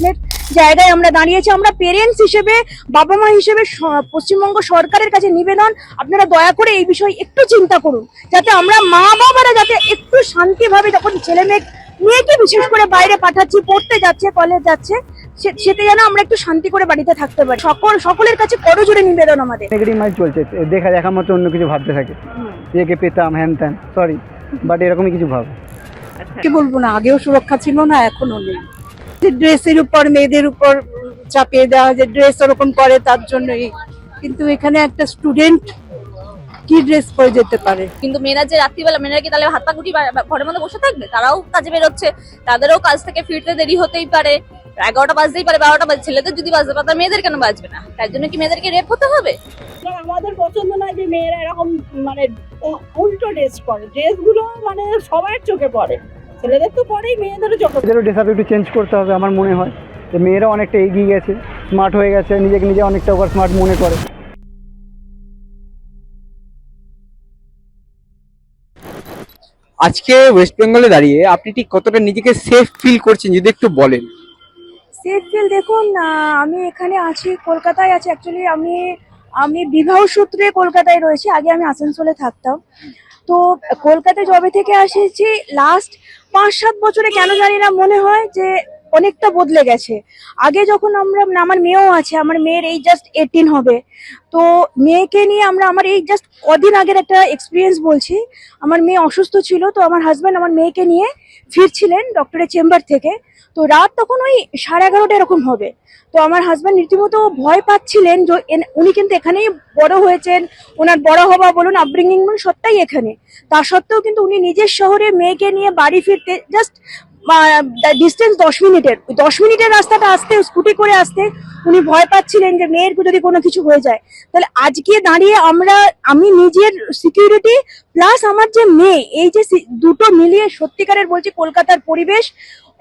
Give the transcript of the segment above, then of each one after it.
প্রশ্নের জায়গায় আমরা দাঁড়িয়েছি। আমরা পেরেন্টস হিসেবে বাবা মা হিসেবে পশ্চিমবঙ্গ সরকারের কাছে নিবেদন। আপনারা দয়া করে এই বিষয়ে একটু চিন্তা করুন। যাতে আমরা মা বাবারা যাতে একটু শান্তিভাবে যখন ছেলে মেয়ে মেয়েকে বিশেষ করে বাইরে পাঠাচ্ছি পড়তে যাচ্ছে কলেজ যাচ্ছে সে- সেটা যেন আমরা একটু শান্তি করে বাড়িতে থাকতে পারি। সকল সকলের কাছে করজোড়ে নিবেদন আমাদের। নেগেটিভ মাইন্ড চলছে। দেখা দেখার মতো অন্য কিছু ভাবতে থাকে। একে পেতাম হ্যান ত্যান সরি বাট এরকমই কিছু ভাব। কি বলব না আগেও সুরক্ষা ছিল না এখনও নেই। ড্রেসের উপর মেয়েদের উপর চাপিয়ে দেওয়া যে ড্রেস ওরকম করে তার জন্যই। কিন্তু এখানে একটা স্টুডেন্ট কি ড্রেস পরে যেতে পারে? কিন্তু মেয়েরা যে রাত্রিবেলা মেয়েরা কি তাহলে হাত পা গুটি ঘরের মধ্যে বসে থাকবে? তারাও কাজে বেরোচ্ছে। তাদেরও কাজ থেকে ফিরতে দেরি হতেই পারে। এগারোটা বাজতেই পারে বারোটা বাজে। ছেলেদের যদি বাজতে পারে তার মেয়েদের কেন বাজবে না? তার জন্য কি মেয়েদেরকে রেপ হতে হবে? আমাদের পছন্দ নয় যে মেয়েরা এরকম মানে উল্টো ড্রেস পরে। ড্রেসগুলো মানে সবার চোখে পড়ে। ছেলেদের তো পরেই মেয়েদেরও পড়ে। এদেরও ড্রেস একটু চেঞ্জ করতে হবে আমার মনে হয়। যে মেয়েরা অনেকটা এগিয়ে গেছে স্মার্ট হয়ে গেছে নিজেকে নিজে অনেকটা ওভার স্মার্ট মনে করে। আজকে ওয়েস্ট বেঙ্গলে দাঁড়িয়ে আপনি ঠিক কতটা নিজেকে সেফ ফিল করছেন যদি একটু বলেন? সেফ ফিল দেখুন আমি এখানে আছি কলকাতায় আছি। অ্যাকচুয়ালি আমি আমি বিবাহ সূত্রে কলকাতায় রয়েছি। আগে আমি আসানসোলে থাকতাম। তো কলকাতায় জবে থেকে আসেছি লাস্ট পাঁচ সাত বছরে কেন জানি না মনে হয় যে অনেকটা বদলে গেছে। আগে যখন আমরা মানে আমার মেয়েও আছে, আমার মেয়ের এই জাস্ট এইটিন হবে। তো মেয়েকে নিয়ে আমরা, আমার এই জাস্ট কদিন আগের একটা এক্সপিরিয়েন্স বলছি। আমার মেয়ে অসুস্থ ছিল, তো আমার হাজব্যান্ড আমার মেয়েকে নিয়ে ফিরছিলেন ডক্টরের চেম্বার থেকে। তো রাত তখন ওই সাড়ে এগারোটা এরকম হবে। তো আমার হাজব্যান্ড রীতিমতো ভয় পাচ্ছিলেন যে উনি কিন্তু এখানেই বড় হয়েছেন, ওনার বড় হওয়া বলুন আপব্রিঙ্গিং বলুন, সবটাই এখানে। তা সত্ত্বেও কিন্তু উনি নিজের শহরে মেয়েকে নিয়ে বাড়ি ফিরতে জাস্ট ডিস্টেন্স দশ মিনিটের। ওই দশ মিনিটের রাস্তাটা আসতে, স্কুটি করে আসতে উনি ভয় পাচ্ছিলেন যে মেয়ের যদি কোনো কিছু হয়ে যায়। তাহলে আজকে দাঁড়িয়ে আমরা, আমি নিজের সিকিউরিটি প্লাস আমার যে মেয়ে, এই যে দুটো মিলিয়ে সত্যিকারের বলছি কলকাতার পরিবেশ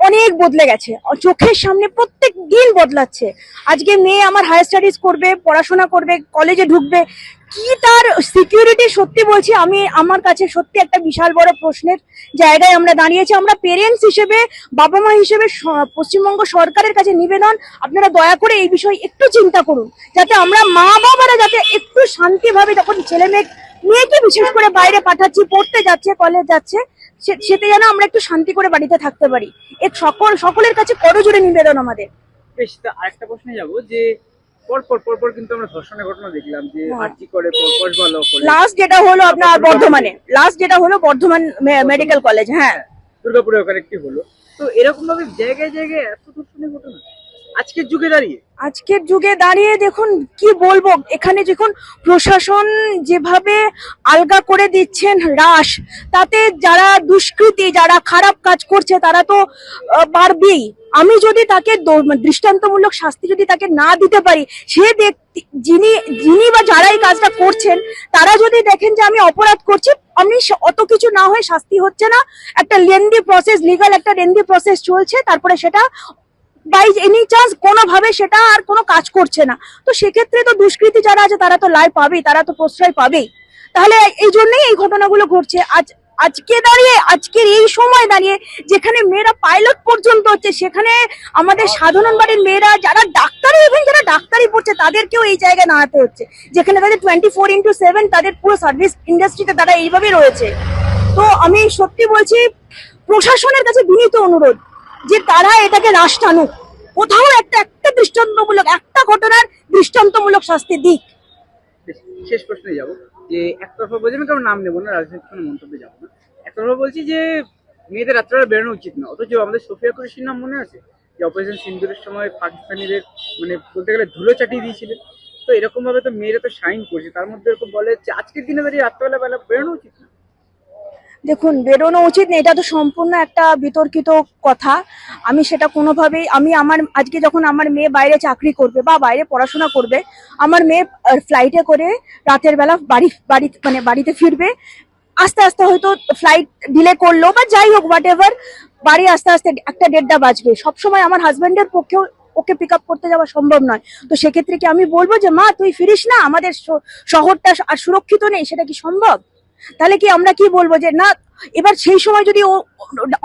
অনেক বদলে গেছে। চোখের সামনে প্রত্যেক দিন বদলাচ্ছে। আজকে মেয়ে আমার হায়ার স্টাডিজ করবে, পড়াশোনা করবে কলেজে ঢুকবে কি তার সিকিউরিটি সত্যি বলছি, আমি আমার কাছে সত্যি একটা বিশাল বড় প্রশ্নের জায়গায় আমরা দাঁড়িয়েছি। আমরা পেরেন্টস হিসেবে বাবা মা হিসেবে পশ্চিমবঙ্গ সরকারের কাছে নিবেদন। আপনারা দয়া করে এই বিষয়ে একটু চিন্তা করুন, যাতে আমরা মা বাবারা যাতে একটু শান্তিভাবে যখন ছেলে মেয়ে মেয়েকে বিশেষ করে বাইরে পাঠাচ্ছি, পড়তে যাচ্ছে কলেজ যাচ্ছে, সে- সেটা যেন আমরা একটু শান্তি করে বাড়িতে থাকতে পারি। এক সকল, সকলের কাছে করজোড়ে নিবেদন আমাদের। বেশ আরেকটা প্রশ্নে যে পর পর পর পর কিন্তু আমরা ধর্ষণের ঘটনা দেখলাম যে হ্যাঁ। আর্জি করে পরপর ভালো করে। লাস্ট যেটা হলো আপনার বর্ধমানে। লাস্ট যেটা হলো বর্ধমান মেডিকেল কলেজ হ্যাঁ। দুর্গাপুরে ওখানে একটি হলো। তো এরকম ভাবে জায়গায় জায়গায় এত ধর্ষণের ঘটনা? আজকের যুগে দাঁড়িয়ে? আজকের যুগে দাঁড়িয়ে দেখুন কি বলব, এখানে দেখুন প্রশাসন যেভাবে আলগা করে দিচ্ছেন হ্রাস তাতে যারা দুষ্কৃতী, যারা খারাপ কাজ করছে, তারা তো পারবেই। আমি যদি তাকে দৃষ্টান্তমূলক শাস্তি যদি তাকে না দিতে পারি, সে ব্যক্তি, যিনি যিনি বা যারা এই কাজটা করছেন, তারা যদি দেখেন যে আমি অপরাধ করছি, আমি অত কিছু না হয়ে শাস্তি হচ্ছে না। একটা লেন্দি প্রসেস লিগাল একটা লেন্দি প্রসেস চলছে, তারপরে সেটা বাই এনি চান্স কোনোভাবে সেটা আর কোনো কাজ করছে না। তো সেক্ষেত্রে তো দুষ্কৃতী যারা আছে, তারা তো লাই পাবেই, তারা তো প্রশ্রয় পাবেই। তাহলে এই জন্যই এই ঘটনাগুলো ঘটছে। আজ, আজকে দাঁড়িয়ে, আজকের এই সময় দাঁড়িয়ে, যেখানে মেয়েরা পাইলট পর্যন্ত হচ্ছে, সেখানে আমাদের সাধারণ বাড়ির মেয়েরা, যারা ডাক্তারি ইভেন যারা ডাক্তারি পড়ছে, তাদেরকেও এই জায়গায় দাঁড়াতে হচ্ছে। যেখানে তাদের টোয়েন্টি ফোর ইন্টু সেভেন তাদের পুরো সার্ভিস ইন্ডাস্ট্রিতে তারা এইভাবে রয়েছে। তো আমি সত্যি বলছি, প্রশাসনের কাছে বিনীত অনুরোধ। যে তারা এটাকে রাশ টানুক। কোথাও একটা একটা দৃষ্টান্তমূলক, একটা ঘটনার দৃষ্টান্তমূলক শাস্তি দিক। শেষ প্রশ্নে যাব। যে একতরফা বলছি, আমি কারণ নাম নেব না, রাজনীতির কোনো মন্তব্যে যাব না। একতরফা বলছি যে, মেয়েদের রাত্রেবেলা বেরোনো উচিত না। অথচ আমাদের সোফিয়া কুরেশির নাম মনে আছে? যে অপারেশন সিন্দুরের সময় পাকিস্তানিদের মানে বলতে গেলে ধুলো চাটিয়ে দিয়েছিলেন। তো এরকম ভাবে তো মেয়েরা তো সাইন করছে। তার মধ্যে এরকম বলে যে, আজকের দিনে দাঁড়িয়ে রাত্রেবেলা বেলা বেরোনো উচিত না দেখুন, বেরোনো উচিত না, এটা তো সম্পূর্ণ একটা বিতর্কিত কথা। আমি সেটা কোনোভাবেই, আমি আমার, আজকে যখন আমার মেয়ে বাইরে চাকরি করবে বা বাইরে পড়াশোনা করবে, আমার মেয়ে ফ্লাইটে করে রাতের বেলা বাড়ি বাড়ি মানে বাড়িতে ফিরবে, আস্তে আস্তে হয়তো ফ্লাইট ডিলে করল বা যাই হোক হোয়াট এভার বাড়ি আস্তে আস্তে একটা দেড়টা বাজবে। সবসময় আমার হাজব্যান্ডের পক্ষেও ওকে পিক আপ করতে যাওয়া সম্ভব নয়। তো সেক্ষেত্রে কি আমি বলব যে, মা, তুই ফিরিস না? আমাদের শহরটা আর সুরক্ষিত নেই, সেটা কি সম্ভব? তাহলে কি আমরা কি বলব যে না, এবার সেই সময় যদি ও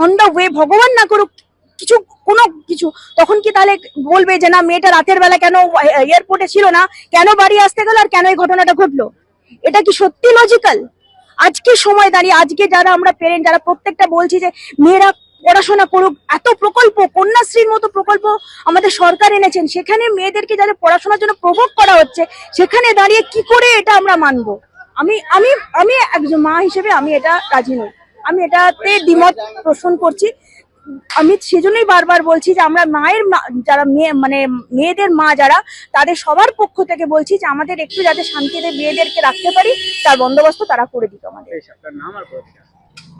অন দা ওয়ে ভগবান না করুক, কিছু, কোনো কিছু, তখন কি তাহলে বলবে যে না, মেয়েটা রাতের বেলা কেন এয়ারপোর্টে ছিল না, কেন বাড়ি আসতে গেল আর কেন এই ঘটনাটা ঘটলো? এটা কি সত্যি লজিক্যাল আজকে সময় দাঁড়িয়ে, আজকে যারা আমরা পেরেন্ট যারা প্রত্যেকটা বলছি যে মেয়েরা পড়াশোনা করুক, এত প্রকল্প, কন্যাশ্রীর মতো প্রকল্প আমাদের সরকার এনেছেন, সেখানে মেয়েদেরকে যাদের পড়াশোনার জন্য প্রভোগ করা হচ্ছে, সেখানে দাঁড়িয়ে কি করে এটা আমরা মানবো? আমি আমি আমি একজন মা হিসেবে আমি এটা রাজি নই আমি এটাতে দ্বিমত পোষণ করছি আমি সেজন্যই বারবার বলছি যে আমরা মায়ের মা- যারা মেয়ে মানে মেয়েদের মা যারা তাদের সবার পক্ষ থেকে বলছি যে আমাদের একটু যাতে শান্তিতে মেয়েদেরকে রাখতে পারি তার বন্দোবস্ত তারা করে দিত আমাদের?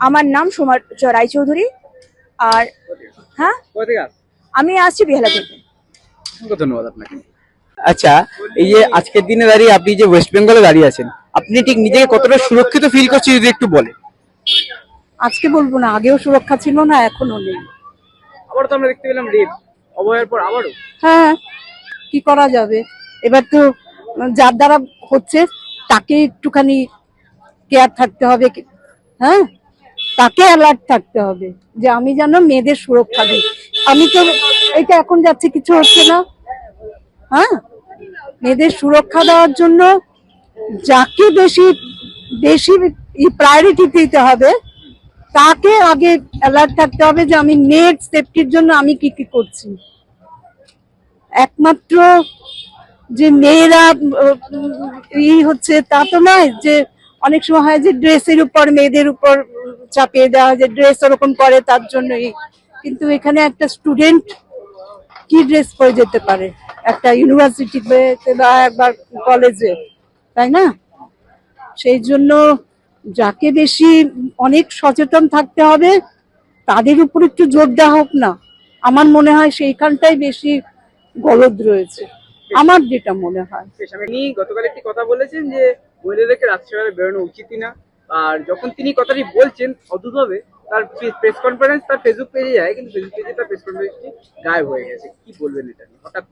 আমার নাম সোমা রায়চৌধুরী আর? হ্যাঁ? আমি আসছি বেহালা থেকে ধন্যবাদ আপনাকে আচ্ছা এই যে আজকের দিনে দাঁড়িয়ে আপনি যে ওয়েস্ট বেঙ্গলে দাঁড়িয়ে আছেন আপনি ঠিক নিজেকে কতটা সুরক্ষিত ফিল করছেন যদি একটু বলে আজকে বলব না আগেও সুরক্ষা ছিল না এখনও নেই। আবার তো আমরা দেখতে পেলাম রেপ অবহের পর আবারও। হ্যাঁ কি করা যাবে? এবার তো যার দ্বারা হচ্ছে তাকে একটুখানি কেয়ার থাকতে হবে হ্যাঁ? তাকে অ্যালার্ট থাকতে হবে যে আমি যেন মেয়েদের সুরক্ষা দিই। আমি তো এটা এখন যাচ্ছে কিছু হচ্ছে না। হ্যাঁ? মেয়েদের সুরক্ষা দেওয়ার জন্য যাকে বেশি বেশি প্রায়োরিটি দিতে হবে, তাকে আগে অ্যালার্ট থাকতে হবে যে আমি মেয়ের সেফটির জন্য আমি কি কি করছি। একমাত্র যে মেয়েরা ই হচ্ছে তা তো নয় যে অনেক সময় হয় যে ড্রেসের উপর, মেয়েদের উপর চাপিয়ে দেওয়া হয় যে ড্রেস ওরকম করে তার জন্যই কিন্তু এখানে একটা স্টুডেন্ট কি ড্রেস পরে যেতে পারে? একটা ইউনিভার্সিটিতে বা একবার কলেজে তাই না? সেই জন্য যাকে বেশি অনেক সচেতন থাকতে হবে, তাদের উপর একটু জোর দেওয়া হোক না। আমার মনে হয় সেইখানটাই বেশি গলদ রয়েছে। আমার যেটা মনে হয়। আমি- গতকাল একটি কথা বলেছেন যে মহিলাদেরকে রাত্রেবেলা বেরোনো উচিতই না আর যখন তিনি কথাটি বলছেন, অদ্ভুতভাবে তার প্রেস কনফারেন্স তার ফেসবুক পেজে যায়, কিন্তু ফেসবুক পেজে তার প্রেস কনফারেন্সটি গায়েব হয়ে গেছে। কি বলবেন এটা হঠাৎ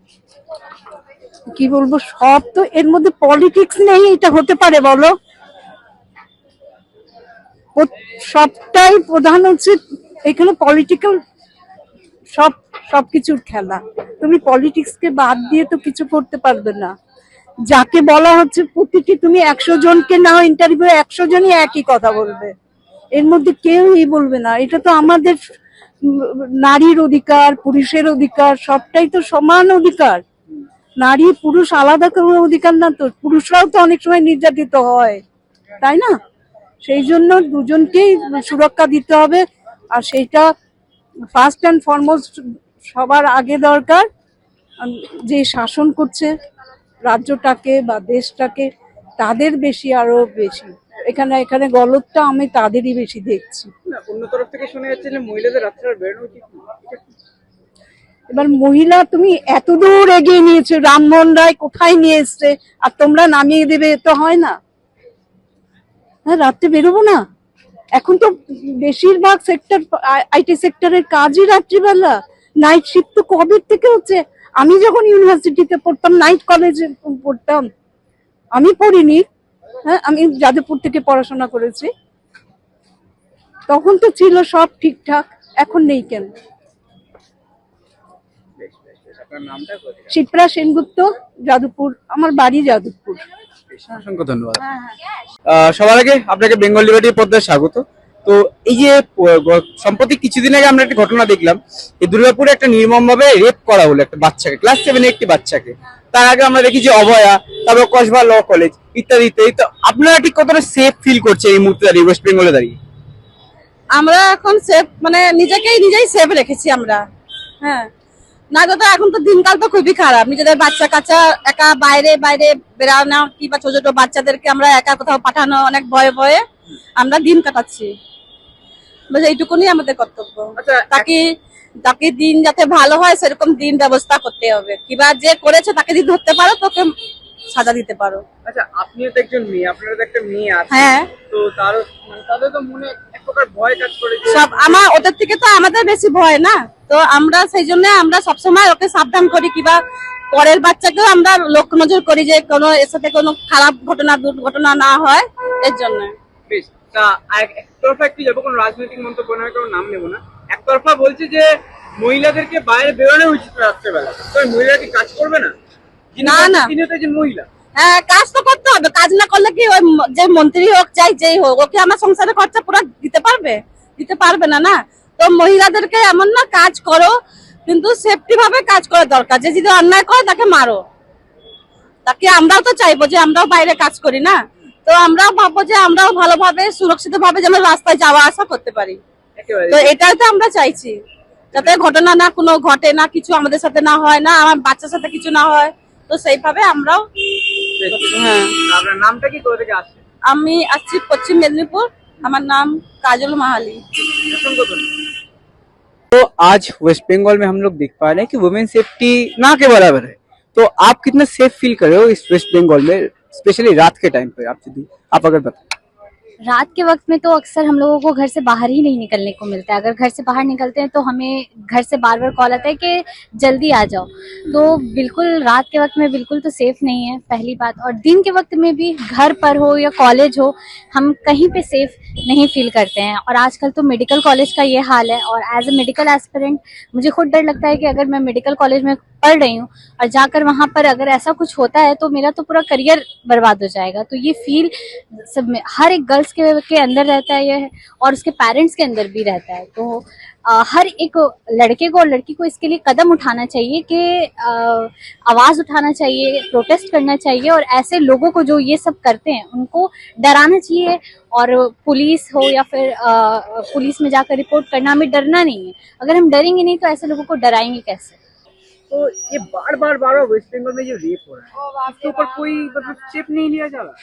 কি বলব, সব তো এর মধ্যে পলিটিক্স নেই, এটা হতে পারে, বলো। সবটাই প্রধান হচ্ছে এখানে পলিটিক্যাল সব সবকিছুর খেলা। তুমি পলিটিক্স কে বাদ দিয়ে তো কিছু করতে পারবে না। যাকে বলা হচ্ছে প্রতিটি তুমি একশো জনকে নাও ইন্টারভিউ একশো জনই একই কথা বলবে। এর মধ্যে কেউই বলবে না। এটা তো আমাদের নারীর অধিকার, পুরুষের অধিকার, সবটাই তো সমান অধিকার। নারী, পুরুষ আলাদা কোনো অধিকার না তো। পুরুষরাও তো অনেক সময় নির্যাতিত হয়, তাই না? সেই জন্য দুজনকেই সুরক্ষা দিতে হবে। আর সেইটা ফার্স্ট অ্যান্ড ফরমোস্ট সবার আগে দরকার। যে শাসন করছে রাজ্যটাকে বা দেশটাকে, তাদের বেশি আরও বেশি। এখানে এখানে গলতটা আমি তাদেরই বেশি দেখছি। অন্য তরফ থেকে শোনা যাচ্ছে যে মহিলাদের রাত্রেবেলা বেরোনো উচিত না এটা কি? এবার মহিলা তুমি এত দূর এগিয়ে নিয়েছো রামমোহন রায় কোথায় নিয়ে এসছে? আর তোমরা নামিয়ে দেবে তো হয় না। হ্যাঁ রাত্রে বেরোবো না? এখন তো বেশিরভাগ সেক্টর আইটি সেক্টরের কাজই রাত্রিবেলা। নাইট শিফট তো কবে থেকে হচ্ছে? আমি যখন ইউনিভার্সিটিতে পড়তাম নাইট কলেজে পড়তাম। আমি পড়িনি। হ্যাঁ আমি যাদবপুর থেকে পড়াশোনা করেছি। তখন তো ছিল সব ঠিকঠাক এখন নেই কেন? শিপ্রা সেনগুপ্ত যাদবপুর আমার বাড়ি যাদবপুর। অসংখ্য ধন্যবাদ। আহ, সবার আগে আপনাকে বেঙ্গল লিবার্টি পদ্মায় স্বাগত। তো এই যে সম্প্রতি কিছুদিন আগে আমরা একটা ঘটনা দেখলাম এই দুর্গাপুরে একটা নির্মম ভাবে রেপ করা হলো একটা বাচ্চাকে ক্লাস সেভেনে একটি বাচ্চাকে। তার আগে আমরা দেখি যে অভয়া তারপর কসবা ল কলেজ ইত্যাদি ইত্যাদি। তো আপনারা ঠিক কতটা সেফ ফিল করছে এই মুহূর্তে দাঁড়িয়ে ওয়েস্ট বেঙ্গলে দাঁড়িয়ে? আমরা এখন সেফ মানে নিজেকেই নিজেই সেফ রেখেছি আমরা। হ্যাঁ। না তো এখন তো দিনকাল তো খুবই খারাপ। নিজেদের বাচ্চা কাচ্চা একা বাইরে বাইরে বেড়ানো কিংবা ছোট ছোট বাচ্চাদেরকে আমরা একা কোথাও পাঠানো অনেক ভয়ে ভয়ে আমরা দিন কাটাচ্ছি। এইটুকুনি আমাদের কর্তব্য। আচ্ছা তাকে তাকে দিন যাতে ভালো হয় সেরকম দিন ব্যবস্থা করতে হবে। কিবা যে করেছে তাকে যদি ধরতে পারো তোকে সাজা দিতে পারো। আচ্ছা আপনিও তো একজন মেয়ে আপনারও তো একটা মেয়ে আছে। হ্যাঁ। তো তারও মানে তাদের তো মনে এক প্রকার ভয় কাজ করে সব আমার ওদের থেকে তো আমাদের বেশি ভয় না। তো আমরা সেই জন্য আমরা সবসময় ওকে সাবধান করি কিবা পরের বাচ্চাকেও আমরা লক্ষ্য নজর করি যে কোনো এর সাথে কোনো খারাপ ঘটনা দুর্ঘটনা না হয় এর জন্য। বেশ তা এক- একতরফা একটু যাব? কোনো রাজনৈতিক মন্তব্য নাম নেব না? একতরফা বলছে যে মহিলাদেরকে বাইরে বেরোনো উচিত রাত্রেবেলা। তো ওই মহিলা কি কাজ করবে না? না, না। তিনি তো মহিলা। হ্যাঁ কাজ তো করতে হবে। কাজ না করলে কি ওই যে মন্ত্রী হোক চাই যেই হোক ওকে আমার সংসারের খরচা পুরো দিতে পারবে? দিতে পারবে না না? তো মহিলাদেরকে এমন না কাজ করো কিন্তু সেফটি ভাবে কাজ করা দরকার। যে যদি অন্যায় করে তাকে মারো। তাকে আমরাও তো চাইব যে আমরাও বাইরে কাজ করি না? তো আমরাও ভাববো যে আমরাও ভালোভাবে সুরক্ষিত ভাবে যেন রাস্তায় যাওয়া আসা করতে পারি। তো এটাই তো আমরা চাইছি যাতে ঘটনা না কোনো ঘটে না কিছু আমাদের সাথে না হয় না আমার বাচ্চার সাথে কিছু না হয় তো সেইভাবে আমরাও হ্যাঁ আপনার নামটা কি কোথা থেকে আসছে আমি আসছি পশ্চিম মেদিনীপুর আমার নাম কাজল মাহালি असंख्य धन्यवाद। तो आज वेस्ट बंगाल में हम लोग देख पा रहे हैं कि वुमेन सेफ्टी ना के बराबर है तो आप कितना सेफ फील कर रहे हो इस वेस्ट बंगाल में स्पेशली रात के टाइम पे आप यदि आप अगर बताएं रात के वक्त में तो अक्सर हम लोगों को घर से बाहर ही नहीं निकलने को मिलता है। अगर घर से बाहर निकलते हैं तो हमें घर से बार बार कॉल आता है कि जल्दी आ जाओ। तो बिल्कुल रात के वक्त में बिल्कुल तो सेफ़ नहीं है, पहली बात। और दिन के वक्त में भी घर पर हो या कॉलेज हो, हम कहीं पे सेफ़ नहीं फील करते हैं। और आजकल तो मेडिकल कॉलेज का ये हाल है और एज ए मेडिकल एस्पिरेंट मुझे खुद डर लगता है कि अगर मैं मेडिकल कॉलेज में पढ़ रही हूँ और जाकर वहाँ पर अगर ऐसा कुछ होता है तो मेरा तो पूरा करियर बर्बाद हो जाएगा। तो ये फील सब हर एक गर्ल्स के, के अंदर रहता है ये और उसके पेरेंट्स के अंदर भी रहता है। तो अ, हर एक लड़के को और लड़की को इसके लिए कदम उठाना चाहिए कि आवाज़ उठाना चाहिए प्रोटेस्ट करना चाहिए और ऐसे लोगों को जो ये सब करते हैं उनको डराना चाहिए और पुलिस हो या फिर अ, पुलिस में जाकर रिपोर्ट करना हमें डरना नहीं है। अगर हम डरेंगे नहीं तो ऐसे लोगों को डराएँगे कैसे? तो ये बार बार बार बार वेस्ट बंगाल में जो रेप हो रहा है इसके ऊपर कोई मतलब स्टेप नहीं लिया जा रहा?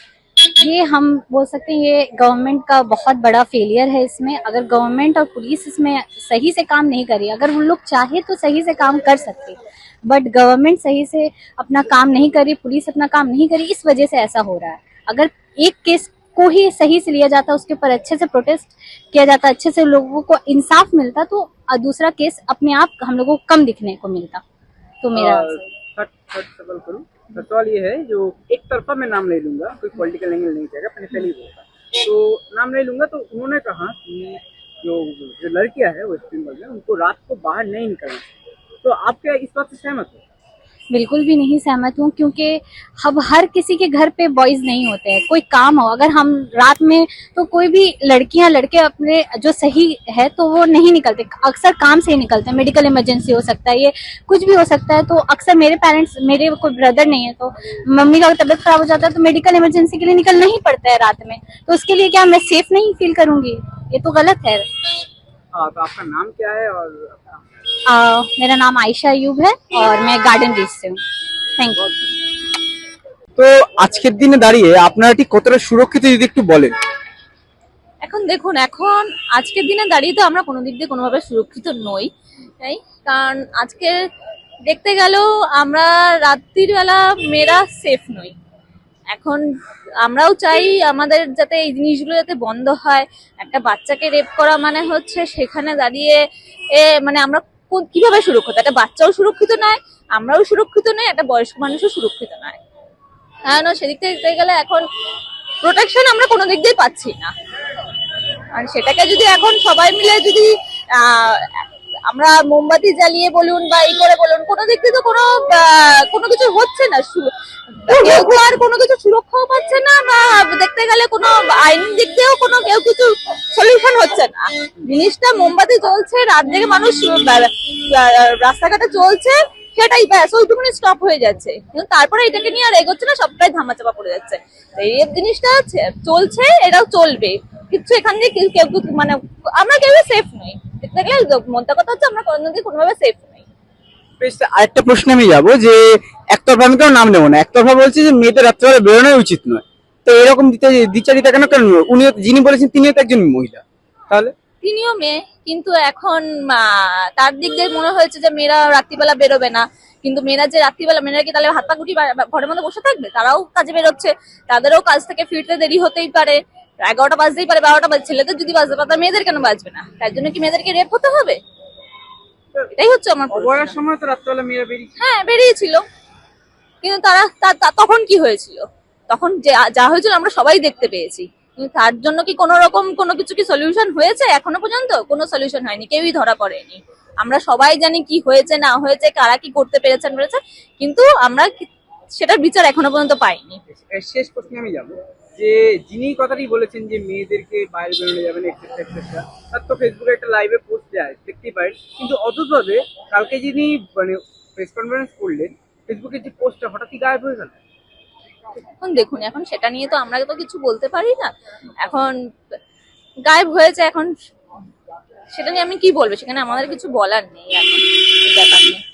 ये हम बोल सकते हैं ये गवर्नमेंट का बहुत बड़ा फेलियर है इसमें। अगर गवर्नमेंट और पुलिस इसमें सही से काम नहीं करी अगर वो लोग चाहे तो सही से काम कर सकते बट गवर्नमेंट सही से अपना काम नहीं करी पुलिस अपना काम नहीं करी इस वजह से ऐसा हो रहा है। अगर एक केस को ही सही से लिया जाता उसके ऊपर अच्छे से प्रोटेस्ट किया जाता अच्छे से लोगों को इंसाफ मिलता तो दूसरा केस अपने आप हम लोगों को कम दिखने को मिलता। तो मेरा तो सवाल ये है जो एक तरफा मैं नाम ले लूँगा, कोई पॉलिटिकल एंगल नहीं जाएगा मैंने पहले ही तो नाम ले लूँगा तो उन्होंने कहा कि जो जो लड़कियाँ है वेस्ट बंगाल में, उनको रात को बाहर नहीं निकलना। तो आप क्या इस बात से सहमत हो? बिल्कुल भी नहीं सहमत हूँ, क्योंकि अब हर किसी के घर पे बॉयज़ नहीं होते हैं। कोई काम हो, अगर हम रात में तो कोई भी लड़कियाँ, लड़के अपने जो सही है तो वो नहीं निकलते। अक्सर काम से ही निकलते हैं मेडिकल इमरजेंसी हो सकता है, ये कुछ भी हो सकता है तो अक्सर मेरे पेरेंट्स मेरे कोई ब्रदर नहीं है तो मम्मी का तबियत खराब हो जाता है तो मेडिकल इमरजेंसी के लिए निकलना ही पड़ता है रात में। तो उसके लिए क्या मैं सेफ़ नहीं फील करूँगी? ये तो गलत है। हाँ तो आपका नाम क्या है और आ, मेरा नाम आयशा अयूब है और मैं गार्डन रीच से हूँ थैंक यू তো আজকের দিনে দাঁড়িয়ে আপনারা ঠিক কতটা সুরক্ষিত যদি একটু বলেন এখন দেখুন এখন আজকের দিনে দাঁড়িয়ে তো আমরা কোনো দিক দিয়ে কোনোভাবে সুরক্ষিত নই তাই কারণ আজকে দেখতে গেলেও আমরা রাত্রির বেলা মেয়েরা সেফ নই এখন আমরাও চাই আমাদের যাতে এই জিনিসগুলো যাতে বন্ধ হয় একটা বাচ্চাকে রেপ করা মানে হচ্ছে সেখানে দাঁড়িয়ে এ মানে আমরা কোন- কীভাবে সুরক্ষিত? একটা বাচ্চাও সুরক্ষিত নয়, আমরাও সুরক্ষিত নয় একটা বয়স্ক মানুষও সুরক্ষিত নয়। কারণ সেদিক থেকে দেখতে গেলে এখন প্রোটেকশন আমরা কোনো দিক দিয়ে পাচ্ছি না। আর সেটাকে যদি এখন সবাই মিলে যদি আমরা মোমবাতি জ্বালিয়ে বলুন বা এই করে বলুন কোনো দিক থেকে তো কোনো কোনো কিছু হচ্ছে না কেউ তো আর কোনো কিছু সুরক্ষাও পাচ্ছে না বা দেখতে গেলে কোনো আইন দিক দিয়েও কোনো কেউ কিছু সলিউশন হচ্ছে না। জিনিসটা মোমবাতি জ্বলছে রাত জেগে মানুষ রাস্তাঘাটে চলছে সেটাই ব্যাস ওইটুকুনি স্টপ হয়ে যাচ্ছে। কিন্তু তারপরে এটাকে নিয়ে আর এগোচ্ছে না সবটাই ধামাচাপা পড়ে যাচ্ছে। এই জিনিসটা চলছে এটাও চলবে। কিছু এখান দিয়ে কেউ মানে আমরা কেউ সেফ নই। দেখতে গেলে মনটা কথা হচ্ছে আমরা কোনো দিকে কোনোভাবে সেফ নই। বেশ আরেকটা প্রশ্ন আমি যাব যে একতরফা আমি কেন নাম নেব না? একতরফা বলছে যে মেয়েদের রাত্রেবেলা বেরোনোই উচিত নয়। তো এরকম দিতে দ্বিচারিতা কেন কেন উনি যিনি বলেছেন তিনিও তো একজন মহিলা। তাহলে? তিনিও মেয়ে কিন্তু এখন তার দিক দিয়ে মনে হয়েছে যে মেয়েরা রাত্রিবেলা বেরোবে না। কিন্তু মেয়েরা যে রাত্রিবেলা মেয়েরা কি তাহলে হাত পা গুটি ঘরের মধ্যে বসে থাকবে? তারাও কাজে বেরোচ্ছে। তাদেরও কাজ থেকে ফিরতে দেরি হতেই পারে। এগারোটা বাজতেই পারে বারোটা বাজে। ছেলেদের যদি বাজতে পারে তার মেয়েদের কেন বাজবে না? তার জন্য কি মেয়েদেরকে রেপ হতে হবে? এটাই হচ্ছে আমার অবয়ার সময় তো রাত্রেবেলা মেয়েরা বেরিয়েছে হ্যাঁ বেরিয়েছিল। কিন্তু তারা তখন কি হয়েছিল? তখন যা হয়েছিল আমরা সবাই দেখতে পেয়েছি। কিন্তু তার জন্য কি কোনো রকম কোনো কিছু কি সলিউশন হয়েছে এখনও পর্যন্ত? কোনো সলিউশন হয়নি কেউই ধরা পড়েনি। আমরা সবাই জানি কি হয়েছে না হয়েছে কারা কি করতে পেরেছেন পেরেছে কিন্তু আমরা সেটার বিচার এখনও পর্যন্ত পাইনি। শেষ প্রশ্নে আমি যাব। যে যিনি কথাটি বলেছেন যে মেয়েদেরকে বাইরে বেরোনো যাবে না এক্সেট্রা এক্সেট্রা তার তো ফেসবুকে একটা লাইভে পোস্ট যায় দেখতেই পারেন। কিন্তু অদ্ভুতভাবে কালকে যিনি মানে প্রেস কনফারেন্স করলেন ফেসবুকে যে পোস্টটা হঠাৎই গায়েব হয়ে গেল। এখন দেখুন এখন সেটা নিয়ে তো আমরা তো কিছু বলতে পারি না। এখন গায়েব হয়েছে এখন সেটা নিয়ে আমি কি বলব? সেখানে আমাদের কিছু বলার নেই এখন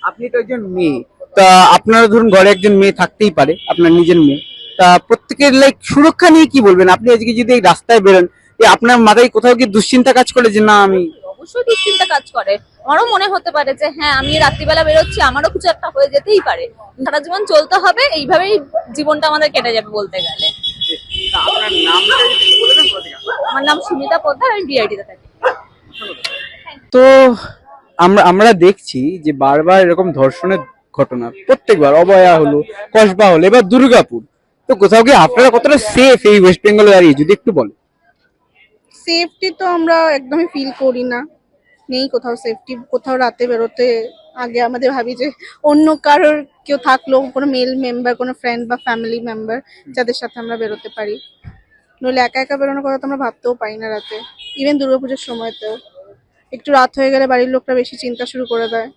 আপনি তো একজন মেয়ে তা আপনারা ধরুন ঘরে একজন মেয়ে থাকতেই পারে আপনার নিজের মেয়ে। তা প্রত্যেকের লাইক সুরক্ষা নিয়ে কি বলবেন? আপনি আজকে যদি এই রাস্তায় বেরোন আপনার মাথায় কোথাও কি দুশ্চিন্তা কাজ করে যে না আমি অবশ্যই দুশ্চিন্তা কাজ করে। আমারও মনে হতে পারে যে হ্যাঁ আমি রাত্রিবেলা বেরোচ্ছি আমারও কিছু একটা হয়ে যেতেই পারে। সারা জীবন চলতে হবে এইভাবেই জীবনটা আমাদের কেটে যাবে বলতে গেলে? আমার নাম সুমিতা পোদ্দার আমি থাকি। তো আমরা আমরা দেখছি যে বারবার এরকম ধর্ষণের ঘটনা প্রত্যেকবার অবয়া হলো কসবা হলো এবার দুর্গাপুর। তো কোথাও কি আপনারা কতটা সেফ এই ওয়েস্ট বেঙ্গলে দাঁড়িয়ে, যদি একটু বলেন? সেফটি তো আমরা একদমই ফিল করি না। নেই কোথাও সেফটি কোথাও রাতে বেরোতে। আগে আমাদের ভাবি যে অন্য কারোর কেউ থাকল কোনো মেল মেম্বার কোনো ফ্রেন্ড বা ফ্যামিলি মেম্বার যাদের সাথে আমরা বেরোতে পারি। নইলে একা একা বেরোনোর কথা তো আমরা ভাবতেও পারি না রাতে। ইভেন দুর্গাপুজোর সময়তেও। একটু রাত হয়ে গেলে বাড়ির লোকরা বেশি চিন্তা শুরু করে দেয়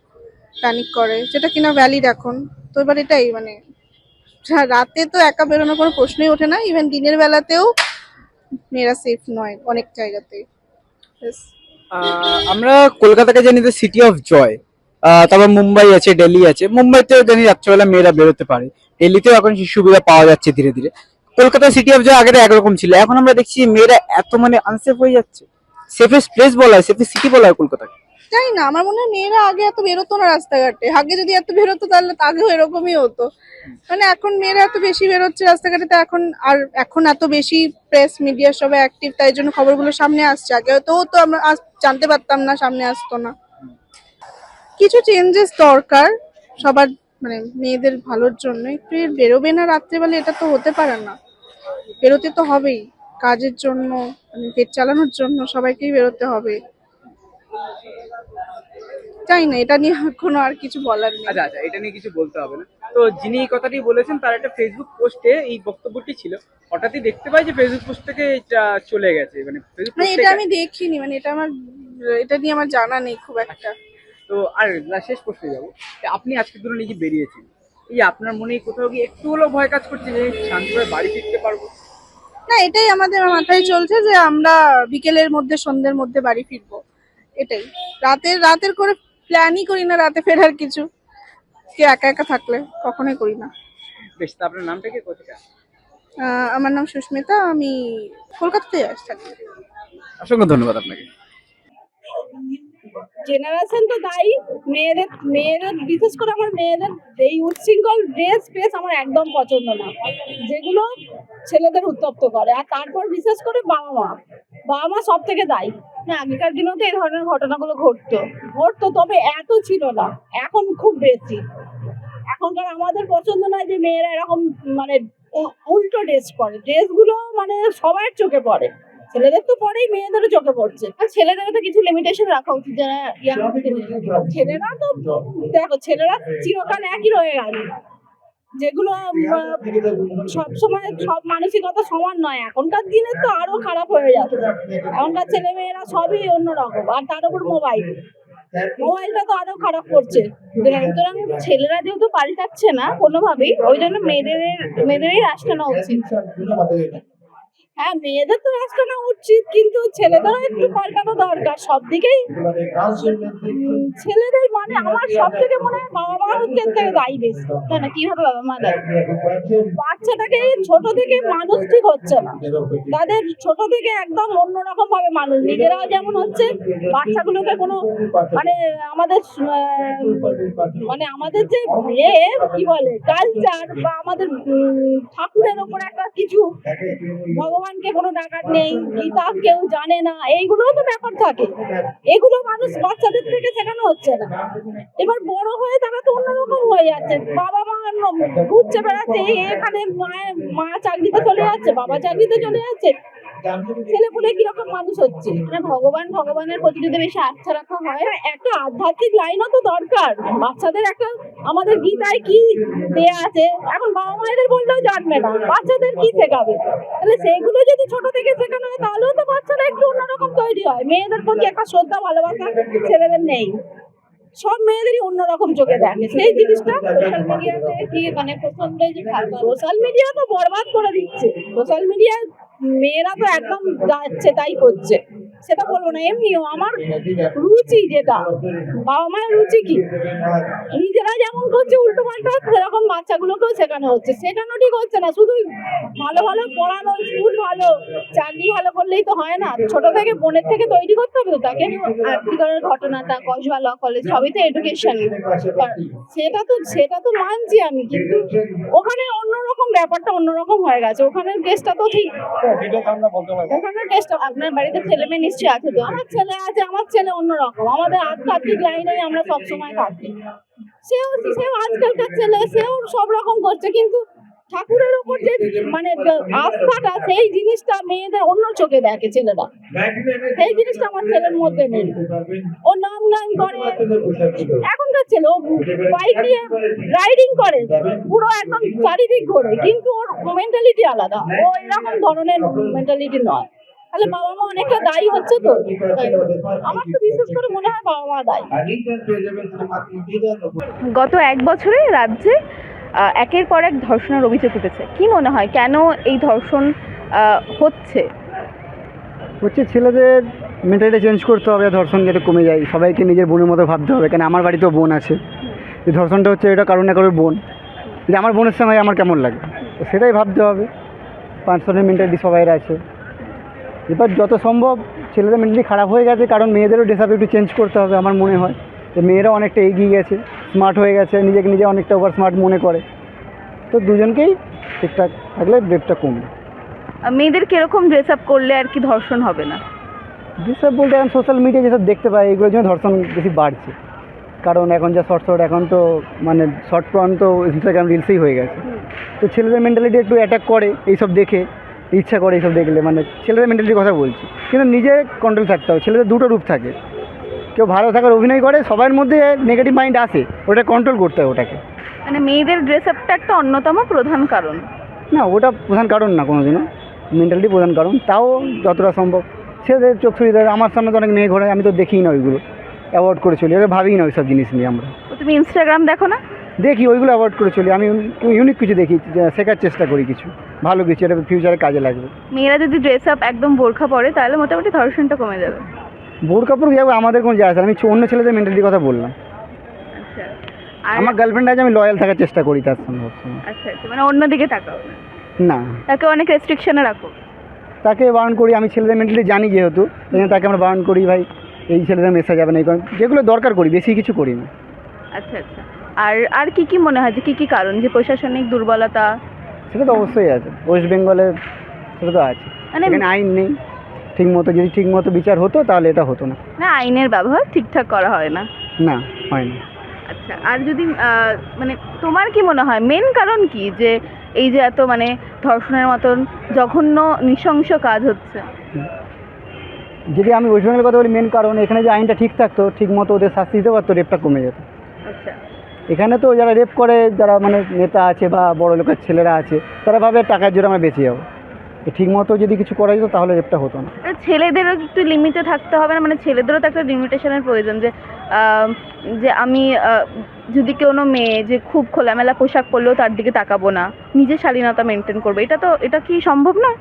প্যানিক করে। যেটা কিনা ভ্যালিড এখন। তো এবার এটাই মানে রাতে তো একা বেরোনোর কোনো প্রশ্নই ওঠে না। ইভেন দিনের বেলাতেও মেয়েরা সেফ নয় অনেক জায়গাতে। আমরা কলকাতাকে জানি তো সিটি অফ জয় তারপর মুম্বাই আছে, দিল্লি আছে। মুম্বাইতেও জানি রাত্রেবেলা মেয়েরা বেরোতে পারে। দিল্লিতেও এখন সুবিধা পাওয়া যাচ্ছে ধীরে ধীরে। কলকাতা সিটি অফ জয় আগে একরকম ছিল। এখন আমরা দেখছি মেয়েরা এত মানে আনসেফ হয়ে যাচ্ছে। সেফেস্ট প্লেস বলা হয় সেফেস্ট সিটি বলা হয় কলকাতাকে। জানি না, আমার মনে হয় মেয়েরা আগে এত বেরোতো না রাস্তাঘাটে। আগে যদি এত বেরোতো তাহলে আগেও এরকমই হতো। মানে এখন মেয়েরা এত বেশি বেরোচ্ছে রাস্তাঘাটে তো এখন আর এখন এত বেশি প্রেস মিডিয়া সবাই অ্যাক্টিভ তাই জন্য খবরগুলো সামনে আসছে। আগে তো তো আমরা জানতে পারতাম না, সামনে আসতো না। কিছু চেঞ্জেস দরকার সবার মানে মেয়েদের ভালোর জন্য। একটু বেরোবে না রাত্রেবেলা, এটা তো হতে পারে না। বেরোতে তো হবেই। কাজের জন্য মানে পেট চালানোর জন্য সবাইকেই বেরোতে হবে। জানি না এটা নিয়ে কোনো আর কিছু বলার নেই। আচ্ছা আচ্ছা এটা নিয়ে কিছু বলতে হবে না। তো যিনি এই কথাটি বলেছেন তার একটা ফেসবুক পোস্টে এই বক্তব্যটি ছিল। হঠাৎই দেখতে পাই যে ফেসবুক পোস্ট থেকে এটা চলে গেছে মানে ফেসবুক মানে এটা আমি দেখিনি মানে এটা আমার এটা নিয়ে আমার জানা নেই খুব একটা। তো আর না, শেষ প্রশ্নে যাব। আপনি আজকে ধরুন এই যে বেরিয়েছেন। এই আপনার মনে কোথাও কি একটু হলেও ভয় কাজ করছে যে শান্তিভাবে বাড়ি ফিরতে পারব? না এটাই আমাদের মাথায় চলছে যে আমরা বিকেলের মধ্যে সন্ধ্যের মধ্যে বাড়ি ফিরবো। এটাই। রাতের রাতের করে প্ল্যানই করি না রাতে ফেরার কিছু। কে একা একা থাকলে কখনোই করি না। বেশ তা আপনার নামটা কি কোথায়? আহ, আমার নাম সুস্মিতা আমি কলকাতাতে আসছি থাকি। অসংখ্য ধন্যবাদ আপনাকে। জেনারেশন তো দায়ী। মেয়েদের মেয়েদের, বিশেষ করে আমার মেয়েদের এই উচ্ছৃঙ্খল ড্রেস ফ্রেস আমার একদম পছন্দ না। যেগুলো ছেলেদের উত্তপ্ত করে। আর তারপর বিশেষ করে বাবা মা। বাবা মা সব থেকে দায়ী। না, আগেকার দিনেও তো এই ধরনের ঘটনাগুলো ঘটতো। ঘটতো, তবে এত ছিল না। এখন খুব বেশি। এখনকার আমাদের পছন্দ নয় যে মেয়েরা এরকম মানে উল্টো ড্রেস পরে। ড্রেসগুলো মানে সবার চোখে পড়ে। ছেলেদের তো পরেই মেয়েদেরও চোখে পড়ছে। আর ছেলেদের তো কিছু লিমিটেশন রাখা উচিত যারা ছেলেরা তো দেখো, ছেলেরা চিরকাল একই রয়ে গেল। যেগুলো সব সময় সব মানসিকতা সমান নয়। এখনকার দিনে তো আরও খারাপ হয়ে যাচ্ছে। এখনকার ছেলে মেয়েরা সবই অন্যরকম, আর তার উপর মোবাইল মোবাইলটা তো আরও খারাপ করছে। সুতরাং ছেলেরা যেহেতু পাল্টাচ্ছে না কোনোভাবেই, ওই জন্য মেয়েদের, মেয়েদেরই রাশ টানা উচিত। হ্যাঁ মেয়েদের তো রাশ টানা উচিত, কিন্তু ছেলেদেরও একটু পাল্টানো দরকার। সব দিকেই ছেলেদের মানে আমার সব থেকে মনে হয় বাবা মা হচ্ছে থেকে দায়ী বেশি। তাই না কীভাবে বাবা মা দায়ী বাচ্চাটাকে ছোট থেকে মানুষ ঠিক হচ্ছে না। তাদের ছোট থেকে একদম অন্যরকম ভাবে মানুষ। নিজেরাও যেমন হচ্ছে, বাচ্চাগুলোকে কোনো মানে আমাদের মানে আমাদের যে এ কি বলে কালচার বা আমাদের ঠাকুরের ওপর একটা কিছু ভগবানকে কোনো ডাকাত নেই গীতা কেউ জানে না, এইগুলোও তো ব্যাপার থাকে। এগুলো মানুষ বাচ্চাদের থেকে শেখানো হচ্ছে না। এবার বড় হয়ে তারা তো অন্যরকম হয়ে যাচ্ছে। বাবা মা ঘুরছে বেড়াচ্ছে এখানে মায়ের মা চাকরিতে চলে যাচ্ছে, বাবা চাকরিতে চলে যাচ্ছে। ছেলেপুলে কীরকম মানুষ হচ্ছে? মানে ভগবান ভগবানের প্রতি যদি বেশি আস্থা রাখা হয়। একটা আধ্যাত্মিক লাইনও তো দরকার। বাচ্চাদের একটা আমাদের গীতায় কি দেয়া আছে? এখন বাবা মায়েদের বললেও জানবে না। বাচ্চাদের কি শেখাবে? তাহলে সেগুলো যদি ছোট থেকে শেখানো হয় তাহলেও তো বাচ্চারা একটু অন্যরকম তৈরি হয়। মেয়েদের প্রতি একটা শ্রদ্ধা ভালোবাসা ছেলেদের নেই। সব মেয়েদেরই অন্যরকম চোখে দেখে। সেই জিনিসটা সোশ্যাল মিডিয়াতে মানে প্রচণ্ড যে সোশ্যাল মিডিয়া তো বরবাদ করে দিচ্ছে। সোশ্যাল মিডিয়ায় মেয়েরা তো একদম যাচ্ছে, তাই করছে। সেটা বলব না। এমনিও আমার রুচি যেটা, বাবা মায়ের রুচি কি? নিজেরা যেমন করছে, উল্টো পাল্টা সেরকম বাচ্চাগুলোকেও শেখানো হচ্ছে। শেখানো ঠিক হচ্ছে না, শুধু ভালো ভালো পড়ানো, স্কুল ভালো, চাকরি ভালো করলেই তো হয় না। ছোট থেকে বোনের থেকে তৈরি করতে হবে তো তাকে। আর্থিকরের ঘটনাটা, কসবা, ল, কলেজ, সবই তো এডুকেশন সেটা তো সেটা তো মানছি আমি, কিন্তু ওখানে অন্যরকম ব্যাপারটা অন্যরকম হয়ে গেছে। ওখানের কেসটা তো ঠিক। কেসটা আপনার বাড়িতে ছেলে মেয়ে আছে তো। আমার ছেলে আছে, আমার ছেলে আমাদের আমরা সবসময় সেও সেও আজকালকার ছেলে, সেও সব রকম করছে, কিন্তু ঠাকুরের ওপর যে মানে আস্থাটা সেই জিনিসটা মেয়েদের অন্য চোখে দেখে ছেলেরা। সেই জিনিসটা আমার ছেলের মধ্যে নেই। ও নাম গান করে। এখনকার ছেলে ও বাইক নিয়ে রাইডিং করে। পুরো একদম চারিদিক ঘোরে। কিন্তু ওর মেন্টালিটি আলাদা। ও এরকম ধরনের মেন্টালিটি নয়। তাহলে বাবা মা অনেকটা দায়ী হচ্ছে তো? আমার তো বিশেষ করে মনে হয় বাবা মা দায়ী। গত এক বছরে রাজ্যে একের পর এক ধর্ষণের অভিযোগ উঠেছে। কি মনে হয়, কেন এই ধর্ষণ হচ্ছে? হচ্ছে ছেলেদের মেন্টালিটি চেঞ্জ করতে হবে, ধর্ষণ যাতে কমে যায়। সবাইকে নিজের বোনের মতো ভাবতে হবে, কেন আমার বাড়িতেও বোন আছে। যে ধর্ষণটা হচ্ছে এটা কারণ না কারোর বোন। যে আমার বোনের সঙ্গে আমার কেমন লাগে? তো সেটাই ভাবতে হবে। পাঁচ ধরনের মেন্টালিটি সবাইয়ের আছে। এবার যত সম্ভব ছেলেদের মেন্টালিটি খারাপ হয়ে গেছে, কারণ মেয়েদেরও ড্রেসআপ একটু চেঞ্জ করতে হবে, আমার মনে হয়। যে মেয়েরা অনেকটা এগিয়ে গেছে স্মার্ট হয়ে গেছে নিজেকে নিজে অনেকটা ওভার স্মার্ট মনে করে। তো দুজনকেই ঠিকঠাক থাকলে ব্রেকটা কমবে। মেয়েদের কীরকম ড্রেস আপ করলে আর কি ধর্ষণ হবে না? যেসব বলতে এখন সোশ্যাল মিডিয়া যেসব দেখতে পাই এগুলোর জন্য ধর্ষণ বেশি বাড়ছে। কারণ এখন যা শর্ট শর্ট এখন তো মানে শর্ট ফর্ম তো ইনস্টাগ্রাম রিলসেই হয়ে গেছে। তো ছেলেদের মেন্টালিটি একটু অ্যাটাক করে এইসব দেখে ইচ্ছা করে এইসব দেখলে। মানে ছেলেদের মেন্টালিটির কথা বলছি। কিন্তু নিজে কন্ট্রোল থাকতে হবে। ছেলেদের দুটো রূপ থাকে। কেউ ভালো থাকার অভিনয় করে সবার মধ্যে নেগেটিভ মাইন্ড আসে ওটা কন্ট্রোল করতে হয় ওটাকে। মানে মেয়েদের ড্রেস আপটা একটা অন্যতম প্রধান কারণ। না ওটা প্রধান কারণ না কোনো দিনও মেন্টালিটি প্রধান কারণ তাও যতটা সম্ভব। ছেলেদের চোখ ছুরি দেয় আমার সামনে তো অনেক মেয়ে ঘোরে আমি তো দেখিই না ওইগুলো। অ্যাভয়েড করে চলি ওটা ভাবিই না ওইসব জিনিস নিয়ে আমরা। তো তুমি ইনস্টাগ্রাম দেখো না? দেখি ওইগুলো অ্যাভয়েড করে চলি। আমি ইউনিক কিছু দেখি শেখার চেষ্টা করি কিছু। ভালো কিছু এটা ফিউচারে কাজে লাগবে। মেয়েরা যদি ড্রেস আপ একদম বোরখা পরে তাহলে মোটামুটি ধর্ষণটা কমে যাবে। বোর কাপড় যাব আমাদের কোনো যায় আসে। আমি অন্য ছেলেদের মেন্টালিটির কথা বললাম। আচ্ছা। আমার গার্লফ্রেন্ড আছে আমি লয়াল থাকার চেষ্টা করি তার সঙ্গে আচ্ছা আচ্ছা। মানে অন্যদিকে তাকাও না? না। তাকে অনেক রেস্ট্রিকশনে রাখো। তাকে বারণ করি আমি ছেলেদের মেন্টালি জানি যেহেতু তাকে আমরা বারণ করি ভাই এই ছেলেদের মেশা যাবে না এই কারণ। যেগুলো দরকার করি বেশি কিছু করি না। আচ্ছা আচ্ছা। আর আর কি কি মনে হয় যে কী কী কারণ? যে প্রশাসনিক দুর্বলতা? সেটা তো অবশ্যই আছে। ওয়েস্ট বেঙ্গলে সেটা তো আছে। মানে আইন নেই। ঠিক মতো যদি ঠিক মতো বিচার হতো তাহলে এটা হতো না। না আইনের ব্যবহার ঠিকঠাক করা হয় না। না হয় না। আচ্ছা আর যদি মানে তোমার কি মনে হয় মেন কারণ কি যে এই যে এত মানে ধর্ষণের মতন জঘন্য নৃশংস কাজ হচ্ছে? যদি আমি ওয়েস্ট বেঙ্গলের কথা বলি মেন কারণ এখানে যে আইনটা ঠিক থাকতো ঠিক মতো ওদের শাস্তি দিতে পারতো রেপটা কমে যেত। আচ্ছা। এখানে তো যারা রেপ করে যারা মানে নেতা আছে বা বড় লোকের ছেলেরা আছে তারা ভাবে টাকার জোরে আমরা বেঁচে যাব। তো ঠিক মতো যদি কিছু করা যেত তাহলে রেপটা হতো না। ছেলেদেরও একটু লিমিটে থাকতে হবে না? মানে ছেলেদেরও তো একটা লিমিটেশনের প্রয়োজন যে যে আমি যদি কোনো মেয়ে যে খুব খোলামেলা পোশাক পরলেও তার দিকে তাকাবো না নিজের শালীনতা মেনটেন করবে এটা তো এটা কি সম্ভব না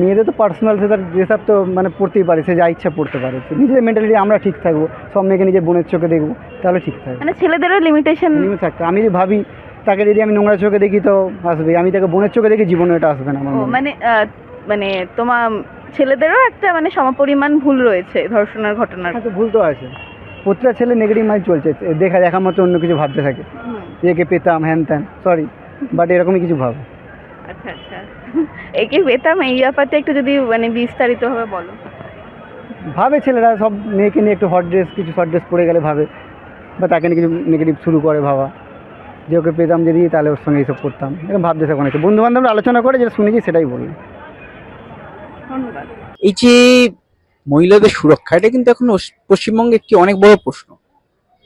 মেয়েদের তো পার্সোনাল সে তার ড্রেস আপ তো মানে পড়তেই পারে সে যা ইচ্ছা পড়তে পারে। সে নিজের মেন্টালিটি আমরা ঠিক থাকব সব মেয়েকে নিজের বোনের চোখে দেখব তাহলে ঠিক থাকবে। মানে ছেলেদেরও লিমিটেশন লিমিট থাকতে আমি যদি ভাবি তাকে যদি আমি নোংরা চোখে দেখি তো আসবে। আমি তাকে বোনের চোখে দেখি জীবনে এটা আসবে না আমার ও মনে হয়। মানে আহ, মানে তোমার ছেলেদেরও একটা মানে সমপরিমাণ ভুল রয়েছে ধর্ষণের ঘটনার। হ্যাঁ তো ভুল তো আছে। প্রতিটা ছেলে নেগেটিভ মাইন্ড চলছে। দেখা দেখা মতো অন্য কিছু ভাবতে থাকে। হুম, একে পেতাম হ্যান ত্যান সরি বাট এরকমই কিছু ভাবে। আচ্ছা আচ্ছা। একে পেতাম এই ব্যাপারটা একটু যদি মানে বিস্তারিতভাবে বলো। ভাবে ছেলেরা সব মেয়েকে নিয়ে একটু হট ড্রেস কিছু শর্ট ড্রেস পরে গেলে ভাবে বা তাকে নিয়ে কিছু নেগেটিভ শুরু করে ভাবা। যে ওকে পেতাম যদি তাহলে ওর সঙ্গে এইসব করতাম। এরকম ভাবতে থাকে অনেকে বন্ধু বান্ধবরা আলোচনা করে যেটা শুনেছি সেটাই বলি এই যে মহিলাদের সুরক্ষা এটা কিন্তু এখন পশ্চিমবঙ্গে একটি অনেক বড় প্রশ্ন।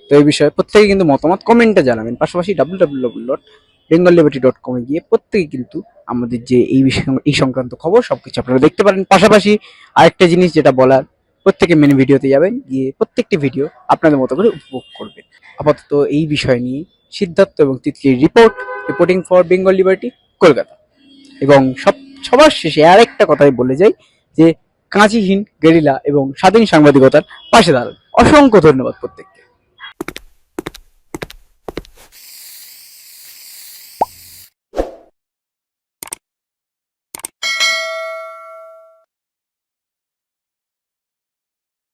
তো এই বিষয়ে প্রত্যেকে কিন্তু মতামত কমেন্টে জানাবেন। পাশাপাশি W W W dot Bengal Liberty dot কমে গিয়ে প্রত্যেকে কিন্তু আমাদের যে এই বিষয় এই সংক্রান্ত খবর সব কিছু আপনারা দেখতে পারেন। পাশাপাশি আরেকটা জিনিস যেটা বলার প্রত্যেকে মেন ভিডিওতে যাবেন। গিয়ে প্রত্যেকটি ভিডিও আপনাদের মতো করে উপভোগ করবেন। আপাতত এই বিষয় নিয়ে সিদ্ধার্থ এবং তিতলির report reporting for Bengal Liberty Kolkata. এবং সব, সবার শেষে আর একটা কথাই বলে যাই যে, কাঁচিহীন, গেরিলা এবং স্বাধীন সাংবাদিকতার পাশে দাঁড়ান। অসংখ্য ধন্যবাদ প্রত্যেককে।